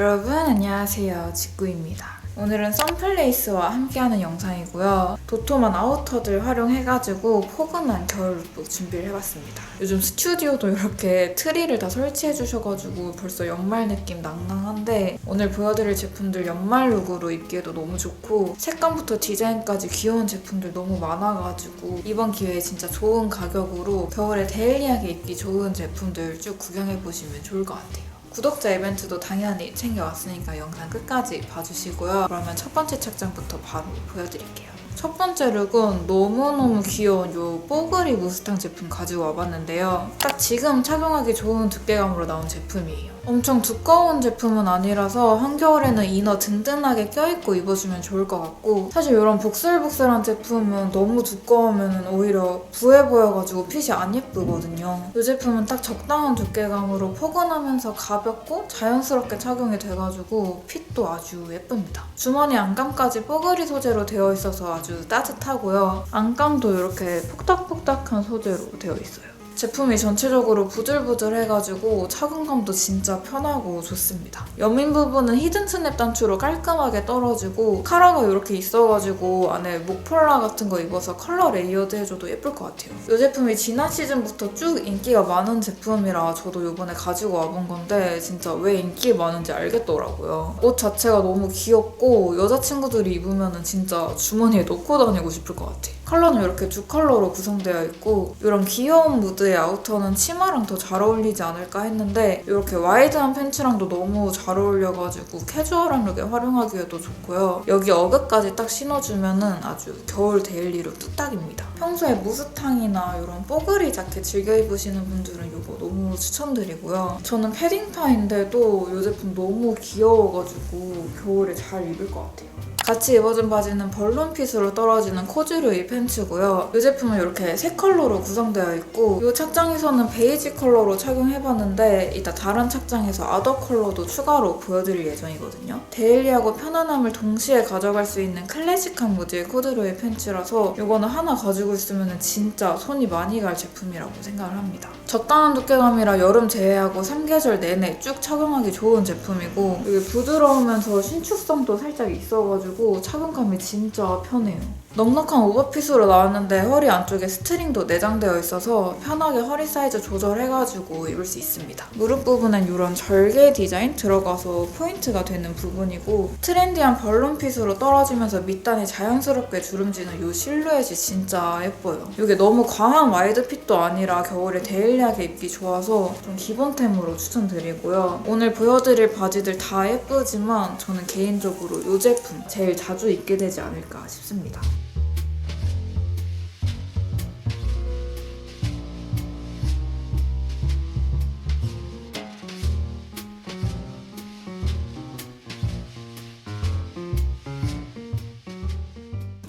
여러분 안녕하세요. 직구입니다. 오늘은 썬플레이스와 함께하는 영상이고요. 도톰한 아우터들 활용해가지고 포근한 겨울 룩북 준비를 해봤습니다. 요즘 스튜디오도 이렇게 트리를 다 설치해 주셔가지고 벌써 연말 느낌 낭낭한데 오늘 보여드릴 제품들 연말 룩으로 입기에도 너무 좋고 색감부터 디자인까지 귀여운 제품들 너무 많아가지고 이번 기회에 진짜 좋은 가격으로 겨울에 데일리하게 입기 좋은 제품들 쭉 구경해보시면 좋을 것 같아요 구독자 이벤트도 당연히 챙겨왔으니까 영상 끝까지 봐주시고요. 그러면 첫 번째 착장부터 바로 보여드릴게요. 첫 번째 룩은 너무너무 귀여운 요 뽀글이 무스탕 제품 가지고 와봤는데요. 딱 지금 착용하기 좋은 두께감으로 나온 제품이에요. 엄청 두꺼운 제품은 아니라서 한겨울에는 이너 든든하게 껴입고 입어주면 좋을 것 같고 사실 이런 복슬복슬한 제품은 너무 두꺼우면 오히려 부해 보여가지고 핏이 안 예쁘거든요. 이 제품은 딱 적당한 두께감으로 포근하면서 가볍고 자연스럽게 착용이 돼가지고 핏도 아주 예쁩니다. 주머니 안감까지 뽀글이 소재로 되어 있어서 아주 따뜻하고요. 안감도 이렇게 폭닥폭닥한 소재로 되어 있어요. 제품이 전체적으로 부들부들해가지고 착용감도 진짜 편하고 좋습니다. 여민 부분은 히든 스냅 단추로 깔끔하게 떨어지고 카라가 이렇게 있어가지고 안에 목폴라 같은 거 입어서 컬러 레이어드 해줘도 예쁠 것 같아요. 이 제품이 지난 시즌부터 쭉 인기가 많은 제품이라 저도 이번에 가지고 와본 건데 진짜 왜 인기 많은지 알겠더라고요. 옷 자체가 너무 귀엽고 여자친구들이 입으면 진짜 주머니에 넣고 다니고 싶을 것 같아요. 컬러는 이렇게 두 컬러로 구성되어 있고 이런 귀여운 무드의 아우터는 치마랑 더 잘 어울리지 않을까 했는데 이렇게 와이드한 팬츠랑도 너무 잘 어울려가지고 캐주얼한 룩에 활용하기에도 좋고요. 여기 어긋까지 딱 신어주면은 아주 겨울 데일리룩 뚝딱입니다. 평소에 무스탕이나 이런 뽀글이 자켓 즐겨 입으시는 분들은 이거 너무 추천드리고요. 저는 패딩파인데도 이 제품 너무 귀여워가지고 겨울에 잘 입을 것 같아요. 같이 입어준 바지는 벌룬핏으로 떨어지는 코듀로이 팬츠고요. 이 제품은 이렇게 세 컬러로 구성되어 있고 이 착장에서는 베이지 컬러로 착용해봤는데 이따 다른 착장에서 아더 컬러도 추가로 보여드릴 예정이거든요. 데일리하고 편안함을 동시에 가져갈 수 있는 클래식한 무드의 코듀로이 팬츠라서 이거는 하나 가지고 있으면 진짜 손이 많이 갈 제품이라고 생각을 합니다. 적당한 두께감이라 여름 제외하고 3계절 내내 쭉 착용하기 좋은 제품이고 이게 부드러우면서 신축성도 살짝 있어가지고 착용감이 진짜 편해요. 넉넉한 오버핏으로 나왔는데 허리 안쪽에 스트링도 내장되어 있어서 편하게 허리 사이즈 조절해가지고 입을 수 있습니다. 무릎 부분엔 이런 절개 디자인 들어가서 포인트가 되는 부분이고 트렌디한 벌룬핏으로 떨어지면서 밑단이 자연스럽게 주름지는 이 실루엣이 진짜 예뻐요. 이게 너무 과한 와이드 핏도 아니라 겨울에 데일리하게 입기 좋아서 좀 기본템으로 추천드리고요. 오늘 보여드릴 바지들 다 예쁘지만 저는 개인적으로 이 제품 제일 자주 입게 되지 않을까 싶습니다.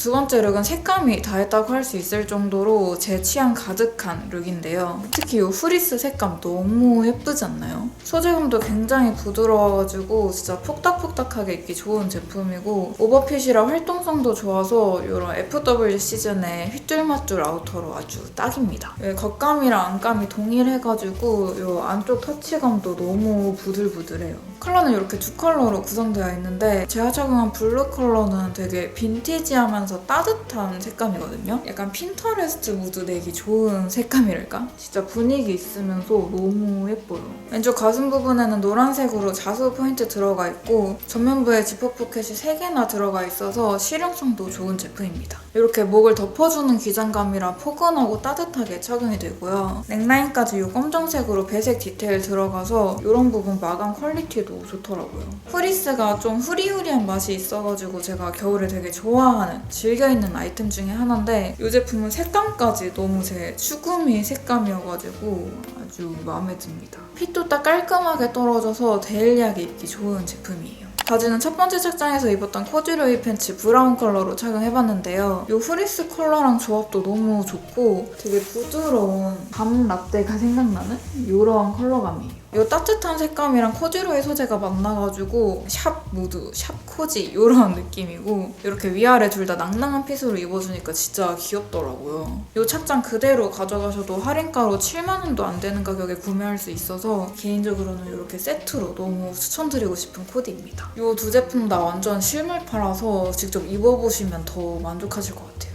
두 번째 룩은 색감이 다 했다고 할 수 있을 정도로 제 취향 가득한 룩인데요. 특히 이 프리스 색감 너무 예쁘지 않나요? 소재감도 굉장히 부드러워가지고 진짜 폭닥폭닥하게 입기 좋은 제품이고 오버핏이라 활동성도 좋아서 이런 FW 시즌에 휘뚤마뚤 아우터로 아주 딱입니다. 이 겉감이랑 안감이 동일해가지고 이 안쪽 터치감도 너무 부들부들해요. 컬러는 이렇게 두 컬러로 구성되어 있는데 제가 착용한 블루 컬러는 되게 빈티지하면서 따뜻한 색감이거든요. 약간 핀터레스트 무드 내기 좋은 색감이랄까? 진짜 분위기 있으면서 너무 예뻐요. 왼쪽 가슴 부분에는 노란색으로 자수 포인트 들어가 있고 전면부에 지퍼 포켓이 3개나 들어가 있어서 실용성도 좋은 제품입니다. 이렇게 목을 덮어주는 기장감이라 포근하고 따뜻하게 착용이 되고요. 넥라인까지 이 검정색으로 배색 디테일 들어가서 이런 부분 마감 퀄리티도 좋더라고요. 프리스가 좀 후리후리한 맛이 있어가지고 제가 겨울에 되게 좋아하는 즐겨 입는 아이템 중에 하나인데 이 제품은 색감까지 너무 제 추구미 색감이어가지고 아주 마음에 듭니다. 핏도 딱 깔끔하게 떨어져서 데일리하게 입기 좋은 제품이에요. 바지는 첫 번째 착장에서 입었던 코듀로이 팬츠 브라운 컬러로 착용해봤는데요. 이 프리스 컬러랑 조합도 너무 좋고 되게 부드러운 밤 라떼가 생각나는 이런 컬러감이에요. 이 따뜻한 색감이랑 코듀로이 소재가 만나가지고 샵 무드, 샵 코지 이런 느낌이고 이렇게 위아래 둘 다 낭낭한 핏으로 입어주니까 진짜 귀엽더라고요. 이 착장 그대로 가져가셔도 할인가로 7만 원도 안 되는 가격에 구매할 수 있어서 개인적으로는 이렇게 세트로 너무 추천드리고 싶은 코디입니다. 이 두 제품 다 완전 실물파라서 직접 입어보시면 더 만족하실 것 같아요.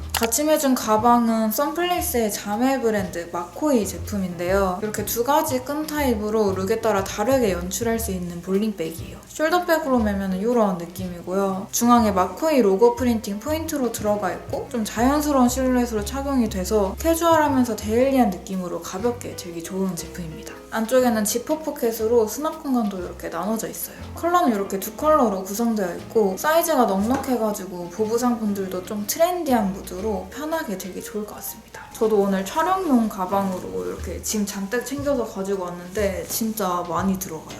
매준 가방은 썬플레이스의 자매 브랜드 마코이 제품인데요. 이렇게 두 가지 끈 타입으로 룩에 따라 다르게 연출할 수 있는 볼링백이에요. 숄더백으로 매면 이런 느낌이고요. 중앙에 마코이 로고 프린팅 포인트로 들어가 있고 좀 자연스러운 실루엣으로 착용이 돼서 캐주얼하면서 데일리한 느낌으로 가볍게 들기 좋은 제품입니다. 안쪽에는 지퍼 포켓으로 수납 공간도 이렇게 나눠져 있어요. 컬러는 이렇게 두 컬러로 구성되어 있고 사이즈가 넉넉해가지고 보부상분들도 좀 트렌디한 무드로 편하게 들기 좋을 것 같습니다. 저도 오늘 촬영용 가방으로 이렇게 짐 잔뜩 챙겨서 가지고 왔는데 진짜 많이 들어가요.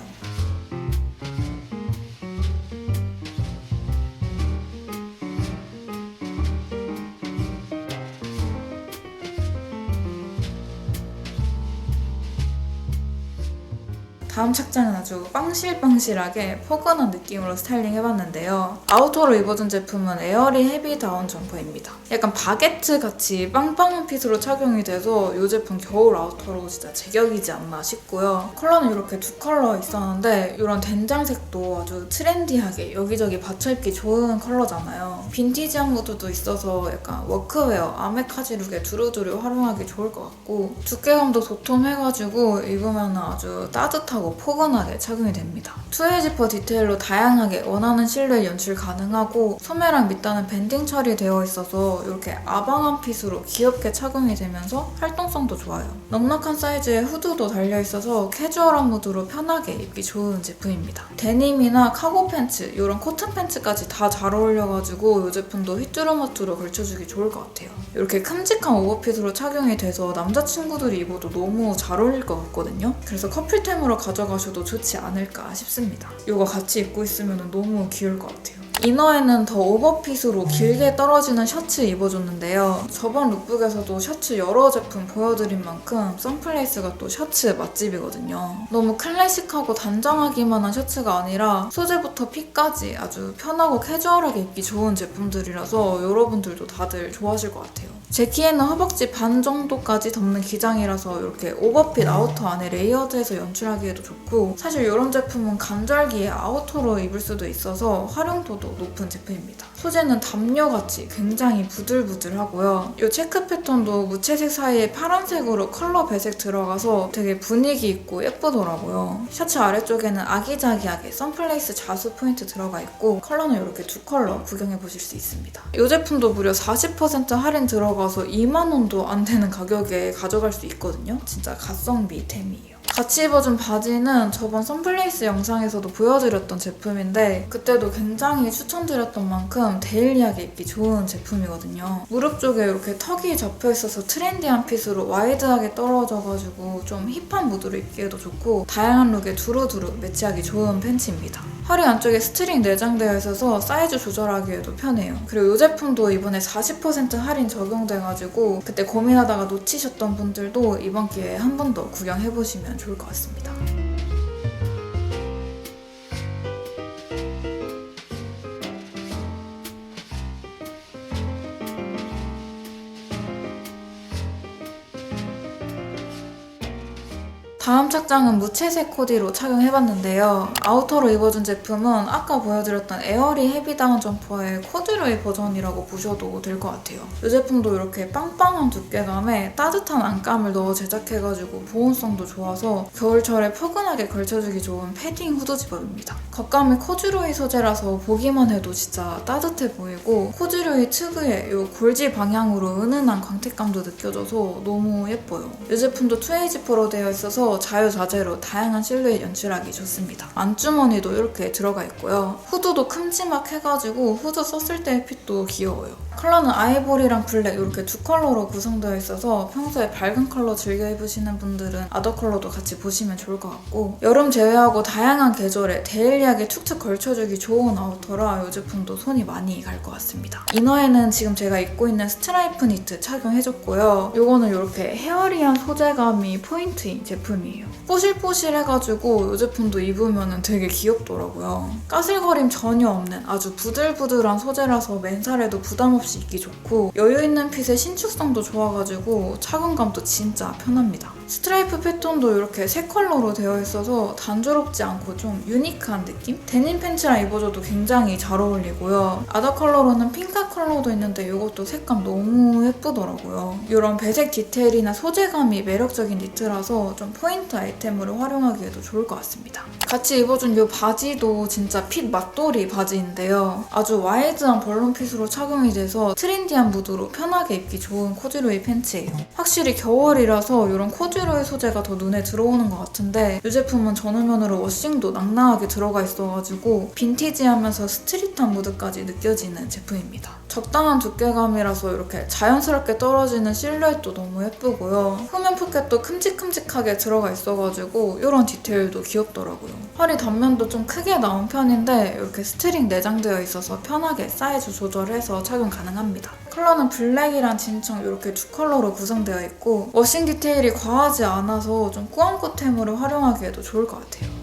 다음 착장은 아주 빵실빵실하게 포근한 느낌으로 스타일링 해봤는데요. 아우터로 입어준 제품은 에어리 헤비 다운 점퍼입니다. 약간 바게트 같이 빵빵한 핏으로 착용이 돼서 이 제품 겨울 아우터로 진짜 제격이지 않나 싶고요. 컬러는 이렇게 두 컬러 있었는데 이런 된장색도 아주 트렌디하게 여기저기 받쳐 입기 좋은 컬러잖아요. 빈티지한 무드도 있어서 약간 워크웨어, 아메카지 룩에 두루두루 활용하기 좋을 것 같고 두께감도 도톰해가지고 입으면 아주 따뜻하고 포근하게 착용이 됩니다. 투웨이 지퍼 디테일로 다양하게 원하는 실루엣 연출 가능하고 소매랑 밑단은 밴딩 처리되어 있어서 이렇게 아방한 핏으로 귀엽게 착용이 되면서 활동성도 좋아요. 넉넉한 사이즈에 후드도 달려있어서 캐주얼한 무드로 편하게 입기 좋은 제품입니다. 데님이나 카고 팬츠, 이런 코튼 팬츠까지 다 잘 어울려가지고 이 제품도 휘뚜루마뚜루 걸쳐주기 좋을 것 같아요. 이렇게 큼직한 오버핏으로 착용이 돼서 남자친구들이 입어도 너무 잘 어울릴 것 같거든요. 그래서 커플템으로 가져 가셔도 좋지 않을까 싶습니다. 이거 같이 입고 있으면 너무 귀여울 것 같아요. 이너에는 더 오버핏으로 길게 떨어지는 셔츠 입어줬는데요. 저번 룩북에서도 셔츠 여러 제품 보여드린 만큼 선플레이스가 또 셔츠 맛집이거든요. 너무 클래식하고 단정하기만 한 셔츠가 아니라 소재부터 핏까지 아주 편하고 캐주얼하게 입기 좋은 제품들이라서 여러분들도 다들 좋아하실 것 같아요. 제 키에는 허벅지 반 정도까지 덮는 기장이라서 이렇게 오버핏 아우터 안에 레이어드해서 연출하기에도 좋고 사실 이런 제품은 간절기에 아우터로 입을 수도 있어서 활용도도 높은 제품입니다. 소재는 담요같이 굉장히 부들부들하고요. 이 체크 패턴도 무채색 사이에 파란색으로 컬러 배색 들어가서 되게 분위기 있고 예쁘더라고요. 셔츠 아래쪽에는 아기자기하게 선플레이스 자수 포인트 들어가 있고 컬러는 이렇게 두 컬러 구경해 보실 수 있습니다. 이 제품도 무려 40% 할인 들어가 서 2만 원도 안 되는 가격에 가져갈 수 있거든요. 진짜 가성비 템이에요. 같이 입어준 바지는 저번 선플레이스 영상에서도 보여드렸던 제품인데 그때도 굉장히 추천드렸던 만큼 데일리하게 입기 좋은 제품이거든요. 무릎 쪽에 이렇게 턱이 접혀 있어서 트렌디한 핏으로 와이드하게 떨어져가지고 좀 힙한 무드로 입기에도 좋고 다양한 룩에 두루두루 매치하기 좋은 팬츠입니다. 허리 안쪽에 스트링 내장되어 있어서 사이즈 조절하기에도 편해요. 그리고 이 제품도 이번에 40% 할인 적용돼가지고 그때 고민하다가 놓치셨던 분들도 이번 기회에 한 번 더 구경해보시면 좋을 것 같습니다. 다음 착장은 무채색 코디로 착용해봤는데요. 아우터로 입어준 제품은 아까 보여드렸던 에어리 헤비다운 점퍼의 코듀로이 버전이라고 보셔도 될 것 같아요. 이 제품도 이렇게 빵빵한 두께감에 따뜻한 안감을 넣어 제작해가지고 보온성도 좋아서 겨울철에 포근하게 걸쳐주기 좋은 패딩 후드 집업입니다. 겉감이 코듀로이 소재라서 보기만 해도 진짜 따뜻해 보이고 코듀로이 특유의 이 골지 방향으로 은은한 광택감도 느껴져서 너무 예뻐요. 이 제품도 투웨이 지퍼로 되어 있어서 자유자재로 다양한 실루엣 연출하기 좋습니다. 안주머니도 이렇게 들어가 있고요. 후드도 큼지막해가지고 후드 썼을 때의 핏도 귀여워요. 컬러는 아이보리랑 블랙 이렇게 두 컬러로 구성되어 있어서 평소에 밝은 컬러 즐겨 입으시는 분들은 아더 컬러도 같이 보시면 좋을 것 같고 여름 제외하고 다양한 계절에 데일리하게 툭툭 걸쳐주기 좋은 아우터라 이 제품도 손이 많이 갈 것 같습니다. 이너에는 지금 제가 입고 있는 스트라이프 니트 착용해줬고요. 이거는 이렇게 헤어리한 소재감이 포인트인 제품이에요. 제품이에요. 뽀실뽀실해가지고 이 제품도 입으면 되게 귀엽더라고요. 까슬거림 전혀 없는 아주 부들부들한 소재라서 맨살에도 부담 없이 입기 좋고 여유 있는 핏의 신축성도 좋아가지고 착용감도 진짜 편합니다. 스트라이프 패턴도 이렇게 세 컬러로 되어 있어서 단조롭지 않고 좀 유니크한 느낌? 데님 팬츠랑 입어줘도 굉장히 잘 어울리고요. 아더 컬러로는 핑크 컬러도 있는데 이것도 색감 너무 예쁘더라고요. 이런 배색 디테일이나 소재감이 매력적인 니트라서 좀 포인트 아이템으로 활용하기에도 좋을 것 같습니다. 같이 입어준 이 바지도 진짜 핏 맛돌이 바지인데요. 아주 와이드한 벌룬 핏으로 착용이 돼서 트렌디한 무드로 편하게 입기 좋은 코듀로이 팬츠예요. 확실히 겨울이라서 이런 코듀 로이 소재가 더 눈에 들어오는 것 같은데 이 제품은 전후면으로 워싱도 낭낭하게 들어가 있어가지고 빈티지하면서 스트릿한 무드까지 느껴지는 제품입니다. 적당한 두께감이라서 이렇게 자연스럽게 떨어지는 실루엣도 너무 예쁘고요. 후면 포켓도 큼직큼직하게 들어가 있어가지고 이런 디테일도 귀엽더라고요. 허리 단면도 좀 크게 나온 편인데 이렇게 스트링 내장되어 있어서 편하게 사이즈 조절해서 착용 가능합니다. 컬러는 블랙이랑 진청 이렇게 두 컬러로 구성되어 있고 워싱 디테일이 과하지 않아서 좀 꾸안꾸템으로 활용하기에도 좋을 것 같아요.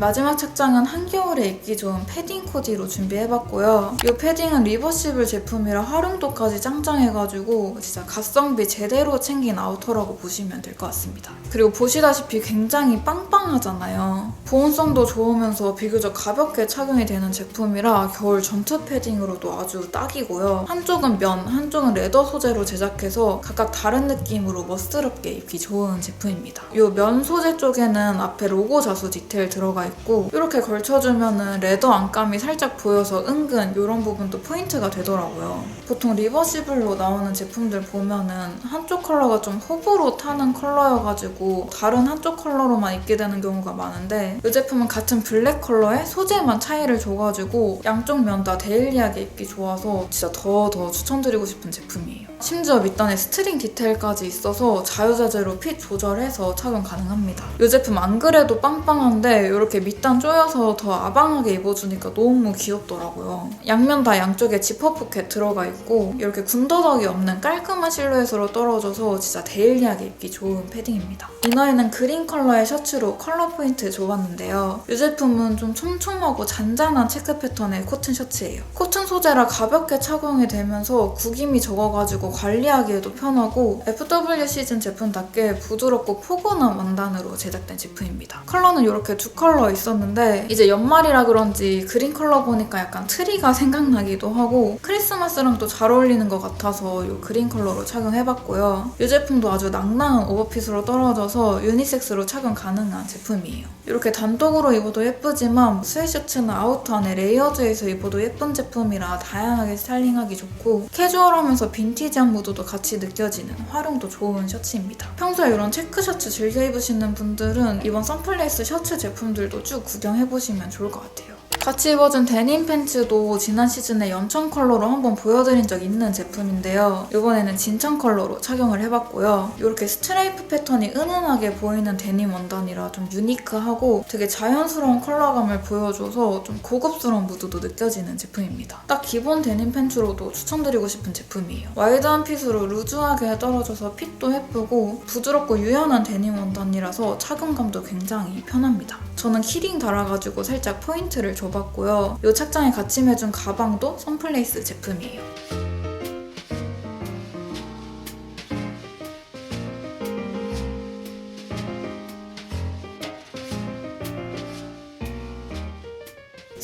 마지막 착장은 한겨울에 입기 좋은 패딩 코디로 준비해봤고요. 이 패딩은 리버시블 제품이라 활용도까지 짱짱해가지고 진짜 가성비 제대로 챙긴 아우터라고 보시면 될 것 같습니다. 그리고 보시다시피 굉장히 빵빵하잖아요. 보온성도 좋으면서 비교적 가볍게 착용이 되는 제품이라 겨울 전투 패딩으로도 아주 딱이고요. 한쪽은 면, 한쪽은 레더 소재로 제작해서 각각 다른 느낌으로 멋스럽게 입기 좋은 제품입니다. 이 면 소재 쪽에는 앞에 로고 자수 디테일 들어가 있고 이렇게 걸쳐주면은 레더 안감이 살짝 보여서 은근 이런 부분도 포인트가 되더라고요. 보통 리버시블로 나오는 제품들 보면은 한쪽 컬러가 좀 호불호 타는 컬러여가지고 다른 한쪽 컬러로만 입게 되는 경우가 많은데 이 제품은 같은 블랙 컬러에 소재만 차이를 줘가지고 양쪽 면 다 데일리하게 입기 좋아서 진짜 더더 추천드리고 싶은 제품이에요. 심지어 밑단에 스트링 디테일까지 있어서 자유자재로 핏 조절해서 착용 가능합니다. 이 제품 안 그래도 빵빵한데 이렇게 밑단 조여서 더 아방하게 입어주니까 너무 귀엽더라고요. 양면 다 양쪽에 지퍼 포켓 들어가 있고 이렇게 군더더기 없는 깔끔한 실루엣으로 떨어져서 진짜 데일리하게 입기 좋은 패딩입니다. 이너에는 그린 컬러의 셔츠로 컬러 포인트 줘봤는데요. 이 제품은 좀 촘촘하고 잔잔한 체크 패턴의 코튼 셔츠예요. 코튼 소재라 가볍게 착용이 되면서 구김이 적어가지고 관리하기에도 편하고 FW 시즌 제품답게 부드럽고 포근한 원단으로 제작된 제품입니다. 컬러는 이렇게 두 컬러 있었는데 이제 연말이라 그런지 그린 컬러 보니까 약간 트리가 생각나기도 하고 크리스마스랑 또 잘 어울리는 것 같아서 이 그린 컬러로 착용해봤고요. 이 제품도 아주 낭낭한 오버핏으로 떨어져서 유니섹스로 착용 가능한 제품이에요. 이렇게 단독으로 입어도 예쁘지만 스웨셔츠나 아우터 안에 레이어드해서 입어도 예쁜 제품이라 다양하게 스타일링하기 좋고 캐주얼하면서 빈티지 한 무드도 같이 느껴지는 활용도 좋은 셔츠입니다. 평소에 이런 체크 셔츠 즐겨 입으시는 분들은 이번 선플레이스 셔츠 제품들도 쭉 구경해보시면 좋을 것 같아요. 같이 입어준 데님 팬츠도 지난 시즌에 연청 컬러로 한번 보여드린 적 있는 제품인데요. 이번에는 진청 컬러로 착용을 해봤고요. 이렇게 스트레이프 패턴이 은은하게 보이는 데님 원단이라 좀 유니크하고 되게 자연스러운 컬러감을 보여줘서 좀 고급스러운 무드도 느껴지는 제품입니다. 딱 기본 데님 팬츠로도 추천드리고 싶은 제품이에요. 와이드한 핏으로 루즈하게 떨어져서 핏도 예쁘고 부드럽고 유연한 데님 원단이라서 착용감도 굉장히 편합니다. 저는 키링 달아가지고 살짝 포인트를 줘 봤고요. 이 착장에 같이 매준 가방도 선플레이스 제품이에요.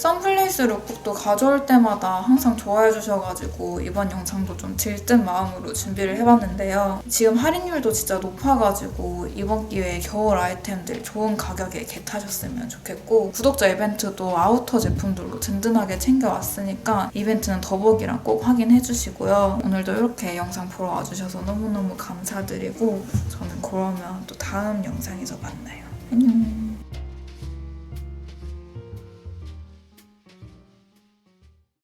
선플레이스 룩북도 가져올 때마다 항상 좋아해 주셔가지고 이번 영상도 좀 들뜬 마음으로 준비를 해봤는데요. 지금 할인율도 진짜 높아가지고 이번 기회에 겨울 아이템들 좋은 가격에 겟하셨으면 좋겠고 구독자 이벤트도 아우터 제품들로 든든하게 챙겨왔으니까 이벤트는 더보기랑 꼭 확인해 주시고요. 오늘도 이렇게 영상 보러 와주셔서 너무너무 감사드리고 저는 그러면 또 다음 영상에서 만나요. 안녕.